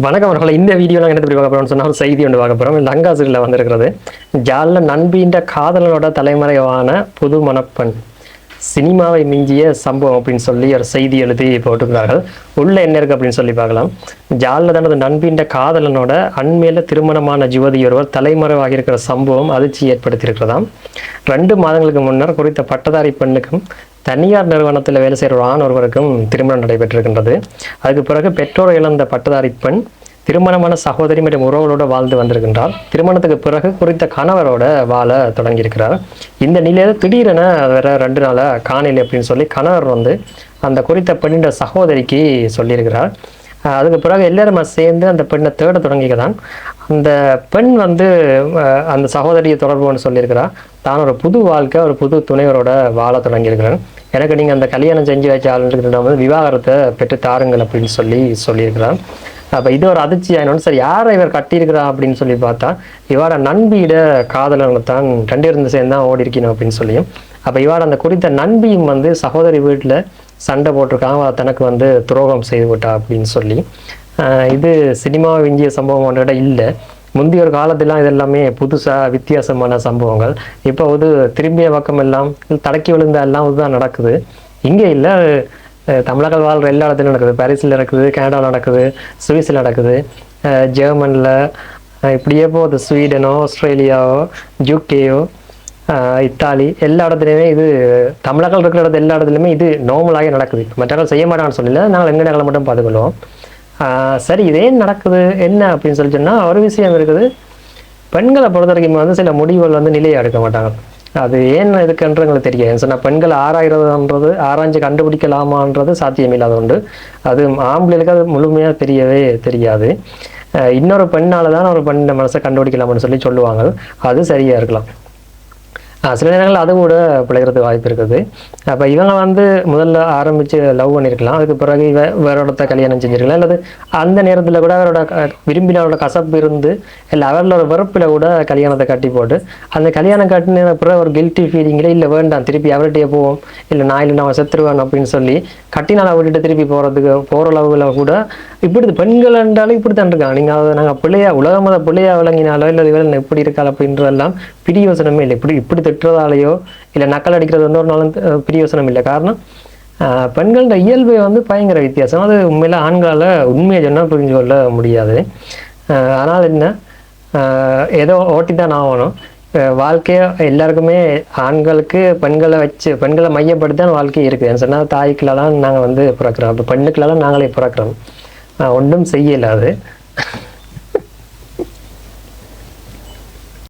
வணக்கம் அவர்களை. இந்த வீடியோவில் என்ன எப்படி பார்க்க போகிறோம்னு சொன்னால் செய்தி ஒன்று பார்க்க போகிறோம் லங்காசிரியில் வந்திருக்கிறது. ஜாலில் நண்பின்ற காதலனோட தலைமறைவான புது மணப்பெண். சினிமாவை மிஞ்சிய சம்பவம் அப்படின்னு சொல்லி ஒரு செய்தி எழுதி போட்டிருக்கிறார்கள் உள்ள என்ன இருக்கு அப்படின்னு சொல்லி பார்க்கலாம். ஜாலில் தனது நண்பின்ற காதலனோட அண்மையில திருமணமான ஜுவதி ஒருவர் தலைமறைவாகி இருக்கிற சம்பவம் அதிர்ச்சி ஏற்படுத்தியிருக்கிறதாம். ரெண்டு மாதங்களுக்கு முன்னர் குறித்த பட்டதாரி பெண்ணுக்கும் தனியார் நிறுவனத்தில் வேலை செய்கிற ஒரு ஆண் ஒருவருக்கும் திருமணம் நடைபெற்றிருக்கின்றது. அதுக்கு பிறகு பெற்றோர் இழந்த பட்டதாரி பெண் திருமணமான சகோதரி மற்றும் உறவுகளோட வாழ்ந்து வந்திருக்கின்றார். திருமணத்துக்கு பிறகு குறித்த கணவரோட வாழ தொடங்கியிருக்கிறார். இந்த நிலையில திடீரென வேற ரெண்டு நாளாக காணல அப்படின்னு சொல்லி கணவர் வந்து அந்த குறித்த பெண்ணிட சகோதரிக்கு சொல்லியிருக்கிறார். அதுக்கு பிறகு எல்லாருமே சேர்ந்து அந்த பெண்ணை தேட தொடங்கிக்கிறான் அந்த பெண் வந்து அந்த சகோதரியை தொடர்புன்னு சொல்லியிருக்கிறா தான் ஒரு புது வாழ்க்கை ஒரு புது துணைவரோட வாழ தொடங்கியிருக்கிறேன் எனக்கு நீங்கள் அந்த கல்யாணம் செஞ்சு வச்ச ஆளுன்றது வந்து விவாகரத்தை பெற்று தாருங்கள் அப்படின்னு சொல்லி சொல்லியிருக்கிறான் அப்போ இது ஒரு அதிர்ச்சி ஆயினோன்னு சரி யாரை இவர் கட்டியிருக்கிறா அப்படின்னு சொல்லி பார்த்தா இவரோட நண்பியிட காதலனை தான் ரெண்டு இருந்து சேர்ந்து தான் ஓடி இருக்கணும் அப்படின்னு சொல்லியும் அப்போ இவாட அந்த குறித்த நண்பியும் வந்து சகோதரி வீட்டில் சண்டை போட்டிருக்காங்க தனக்கு வந்து துரோகம் செய்து விட்டா அப்படின்னு சொல்லி இது சினிமா விஞ்சிய சம்பவம் ஒன்றிட இல்லை. முந்தைய ஒரு காலத்திலாம் இதெல்லாமே புதுசாக வித்தியாசமான சம்பவங்கள். இப்போ வந்து திரும்பிய பக்கம் எல்லாம் தடக்கி விழுந்த எல்லாம் இதுதான் நடக்குது. இங்கே இல்லை தமிழர்கள் வாழ்கிற எல்லா இடத்துலையும் நடக்குது. பாரிஸில் நடக்குது கனடாவில் நடக்குது சுவிஸில் நடக்குது. ஜெர்மனில் இப்படியே போகுது. ஸ்வீடனோ ஆஸ்திரேலியாவோ யூகேயோ இத்தாலி எல்லா இடத்துலையுமே இது தமிழர்கள் இருக்கிற இடத்துல எல்லா இடத்துலையுமே இது நார்மலாகவே நடக்குது. மற்றவர்கள் செய்ய மாட்டாங்கன்னு சொல்லல. நாங்கள் எங்கள் இடங்களை மட்டும் பார்த்துக்கொள்வோம். சரி இதே நடக்குது? என்ன அப்படின்னு சொல்லி சொன்னால் ஒரு விஷயம் இருக்குது. பெண்களை பொறுத்த வரைக்கும் வந்து சில முடிவுகள் வந்து நிலையை எடுக்க மாட்டாங்க. அது ஏன் இருக்குன்ற எங்களுக்கு தெரியாது. சொன்னால் பெண்கள் ஆராயிறதுன்றது ஆராய்ஞ்சு கண்டுபிடிக்கலாமான்றது சாத்தியமில்லாத உண்டு அது ஆம்பளைகளுக்கு அது முழுமையாக தெரியவே தெரியாது. இன்னொரு பெண்ணால் தான் ஒரு பெண்ணை மனசை கண்டுபிடிக்கலாம்னு சொல்லி சொல்லுவாங்க. அது சரியா இருக்கலாம். சில நேரங்களில் அது கூட பிழைக்கிறதுக்கு வாய்ப்பு இருக்குது. அப்போ இவங்க வந்து முதல்ல ஆரம்பித்து லவ் பண்ணியிருக்கலாம் அதுக்கு பிறகு இவ வேற இடத்த கல்யாணம் செஞ்சிருக்கலாம். அல்லது அந்த நேரத்தில் கூட அவரோட க- விரும்பினவரோட கசப்பு இருந்து இல்லை அவர்களோட வெறுப்பில் கூட கல்யாணத்தை கட்டி போட்டு அந்த கல்யாணம் கட்டின பிறகு ஒரு கில்ட்டி ஃபீலிங்கில் இல்லை வேண்டாம் திருப்பி அவர்கிட்டயே போவோம் இல்லை நான் இல்லை நான் செத்துருவேன் அப்படின்னு சொல்லி கட்டினால் விட்டுட்டு திருப்பி போகிறதுக்கு போகிற அளவுல கூட இப்படி பெண்கள் என்றாலும் இப்படி தான் இருக்காங்க. நீங்கள் அதை நாங்கள் பிள்ளையா உலக மத பிள்ளையா விளங்கினாலோ இல்லை இவள் இப்படி இருக்காள் அப்படின்றதெல்லாம் பிரியோசனமே இல்லை. இப்படி இப்படி திட்டுறதாலேயோ இல்லை நக்கல் அடிக்கிறது வந்து ஒரு நாளும் பிரி பிரியோசனம் இல்லை. காரணம் பெண்களோட இயல்பு வந்து பயங்கர வித்தியாசம். அது உண்மையில் ஆண்களால் உண்மையை சொன்னால் புரிஞ்சு கொள்ள முடியாது. ஆனால் என்ன ஏதோ ஓட்டி தான் ஆகணும் வாழ்க்கையை எல்லாருக்குமே ஆண்களுக்கு பெண்களை வச்சு பெண்களை மையப்படுத்தி தான் வாழ்க்கை இருக்குது. சொன்னால் தாய்க்குலாம் நாங்கள் வந்து பிறக்கிறோம். அப்போ பெண்ணுக்குலாம் நாங்களே பிறக்கிறோம். ஒன்றும் செய்யலாது